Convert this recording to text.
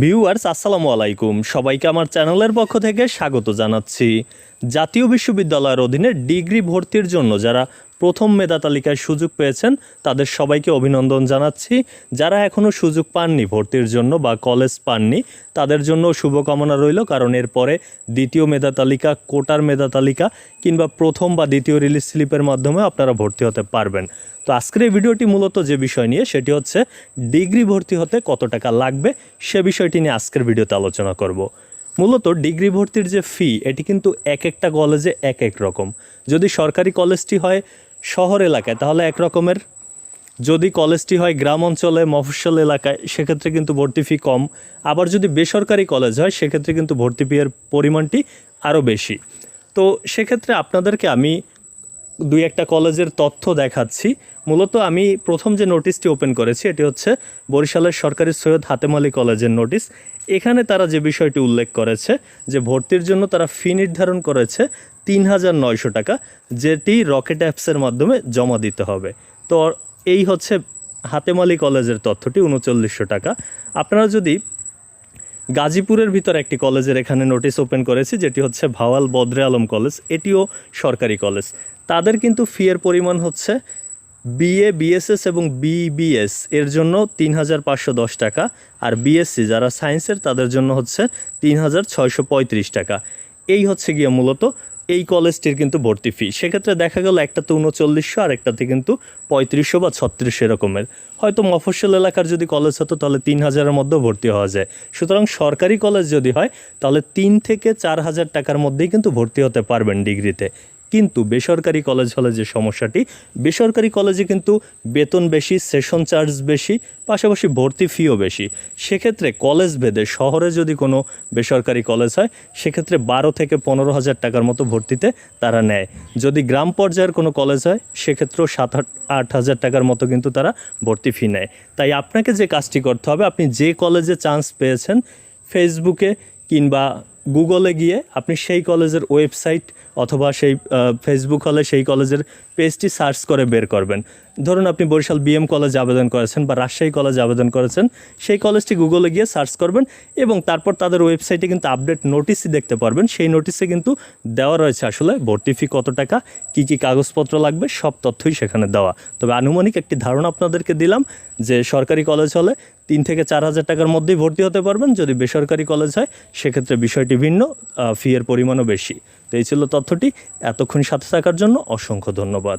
Viewers, আসসালামু আলাইকুম। সবাইকে আমার চ্যানেলের পক্ষ থেকে স্বাগত জানাচ্ছি। জাতীয় বিশ্ববিদ্যালয়ের অধীনে ডিগ্রি ভর্তির জন্য যারা প্রথম মেধা তালিকায় সুযোগ পেয়েছেন তাদের সবাইকে অভিনন্দন জানাচ্ছি। যারা এখনও সুযোগ পাননি, ভর্তির জন্য বা কলেজ পাননি, তাদের জন্য শুভকামনা রইল, কারণ এরপরে দ্বিতীয় মেধা তালিকা, কোটার মেধা তালিকা কিংবা প্রথম বা দ্বিতীয় রিলিজ স্লিপের মাধ্যমে আপনারা ভর্তি হতে পারবেন। তো আজকের এই ভিডিওটি মূলত যে বিষয় নিয়ে, সেটি হচ্ছে ডিগ্রি ভর্তি হতে কত টাকা লাগবে, সে বিষয়টি নিয়ে আজকের ভিডিওতে আলোচনা করব। মূলত ডিগ্রি ভর্তির যে ফি এটি কিন্তু এক একটা কলেজে এক এক রকম। যদি সরকারি কলেজটি হয় শহর এলাকায়, তাহলে এক রকমের যদি কলেজটি হয় গ্রাম অঞ্চলে, মফস্বল এলাকায়, সেক্ষেত্রে কিন্তু ভর্তি ফি কম। আবার যদি বেসরকারি কলেজ হয়, সেক্ষেত্রে কিন্তু ভর্তি ফিয়ের পরিমাণটি আরও বেশি। তো সেক্ষেত্রে আপনাদেরকে আমি দুই একটা কলেজের তথ্য দেখাচ্ছি। মূলত আমি প্রথম যে নোটিশটি ওপেন করেছি, এটি হচ্ছে বরিশালের সরকারি সৈয়দ হাতেম আলী কলেজের নোটিশ। এখানে তারা যে বিষয়টি উল্লেখ করেছে, যে ভর্তির জন্য তারা ফি নির্ধারণ করেছে তিন হাজার নয়শো টাকা, যেটি রকেট অ্যাপসের মাধ্যমে জমা দিতে হবে। তো এই হচ্ছে হাতেমালি কলেজের তথ্যটি, উনচল্লিশশো টাকা। আপনারা যদি গাজীপুরের ভিতর একটি কলেজের এখানে নোটিশ ওপেন করেছি, যেটি হচ্ছে ভাওয়াল বদরে আলম কলেজ, এটিও সরকারি কলেজ। তাদের কিন্তু ফিয়ের পরিমাণ হচ্ছে বিএ বিএসএস এবং বিবিএস এর জন্য তিন হাজার পাঁচশো দশ টাকা। আর বিএসসি যারা সায়েন্সের তাদের জন্য হচ্ছে তিন হাজার ছয়শো পঁয়ত্রিশ টাকা। এই হচ্ছে গিয়ে মূলত এই কলেজটির কিন্তু ভর্তি ফি সেক্ষেত্রে দেখা গেল একটাতে উনচল্লিশশো আর একটাতে কিন্তু পঁয়ত্রিশশো বা ছত্রিশশো এরকমের। হয়তো মফস্বল এলাকার যদি কলেজ হতো, তাহলে তিন হাজারের মধ্যে ভর্তি হওয়া যায়। সুতরাং সরকারি কলেজ যদি হয়, তাহলে তিন থেকে চার হাজার টাকার মধ্যেই কিন্তু ভর্তি হতে পারবেন ডিগ্রিতে। কিন্তু বেসরকারি কলেজ হলে যে সমস্যাটি, বেসরকারি কলেজে কিন্তু বেতন বেশি সেশন চার্জ বেশি, পাশাপাশি ভর্তি ফিও বেশি। সেক্ষেত্রে কলেজ ভেদে শহরে যদি কোনো বেসরকারি কলেজ হয়, সেক্ষেত্রে বারো থেকে পনেরো হাজার টাকার মতো ভর্তিতে তারা নেয়। যদি গ্রাম পর্যায়ের কোনো কলেজ হয়, সেক্ষেত্রেও সাত আট হাজার টাকার মতো কিন্তু তারা ভর্তি ফি নেয়। তাই আপনাকে যে কাজটি করতে হবে, আপনি যে কলেজে চান্স পেয়েছেন ফেসবুকে কিংবা গুগলে গিয়ে আপনি সেই কলেজের ওয়েবসাইট অথবা সেই ফেসবুক হলে সেই কলেজের পেজটি সার্চ করে বের করবেন। ধরুন আপনি বরিশাল বিএম কলেজে আবেদন করেছেন বা রাজশাহী কলেজে আবেদন করেছেন, সেই কলেজটি গুগলে গিয়ে সার্চ করবেন এবং তারপর তাদের ওয়েবসাইটে কিন্তু আপডেট নোটিশই দেখতে পারবেন। সেই নোটিশে কিন্তু দেওয়া রয়েছে আসলে ভর্তি ফি কত টাকা, কী কী কাগজপত্র লাগবে, সব তথ্যই সেখানে দেওয়া। তবে আনুমানিক একটি ধারণা আপনাদেরকে দিলাম যে সরকারি কলেজ হলে তিন থেকে চার হাজার টাকার মধ্যেই ভর্তি হতে পারবেন। যদি বেসরকারি কলেজ হয়, সেক্ষেত্রে বিষয়টি ভিন্ন ফি এর পরিমাণও বেশি। তো এই ছিল তথ্যটি। এতক্ষণ সাথে থাকার জন্য অসংখ্য ধন্যবাদ।